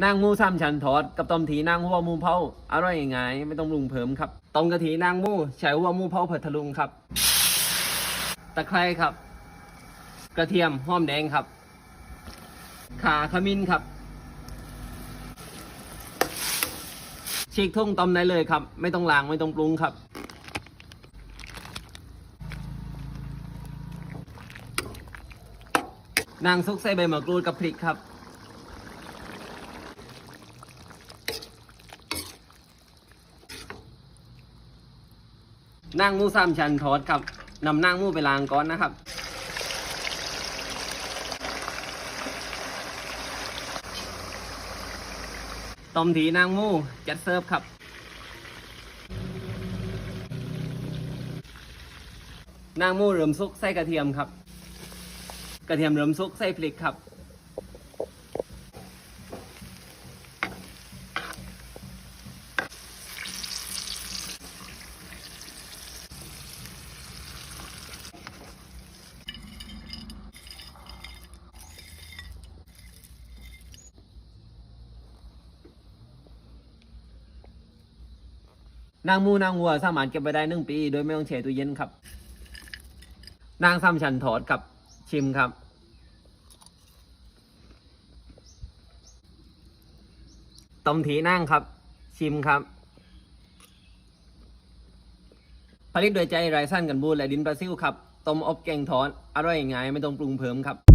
นางมูสามชั้นทอดกับต้มถีนางหัวมูเผาอร่อยยังไงไม่ต้องปรุงเพิ่มครับต้มกะทินางมูใช้หัวมูเผาผัดทะลุงครับ ตะไคร้ครับ กระเทียมหอมแดงครับข่าขมิ้นครับฉีกทุ่งต้มได้เลยครับ ไม่ต้องล้างไม่ต้องปรุงครับนางซุกใส่ใบมะกรูดกับพริกครับ นางมูสามชันทอดครับนำนางมูไปล้างก่อนนะครับ ต้มถีนางมูจัดเสิร์ฟครับนางมูเริ่มซุกใส่กระเทียมครับ กระเทียมเริ่มซุกใส่พริกครับ นางมูนางวัวสามารถเก็บไว้ได้หนึ่งปี โดยไม่ต้องแช่ตู้เย็นครับ นางซ้ำชันทอดกับชิมครับ ต้มถีนั่งครับ ชิมครับ ผลิตโดยใจไรสั้นกันบูดและดินบราซิลครับ ต้มอบแกงทอดอร่อยง่ายไม่ต้องปรุงเพิ่มครับ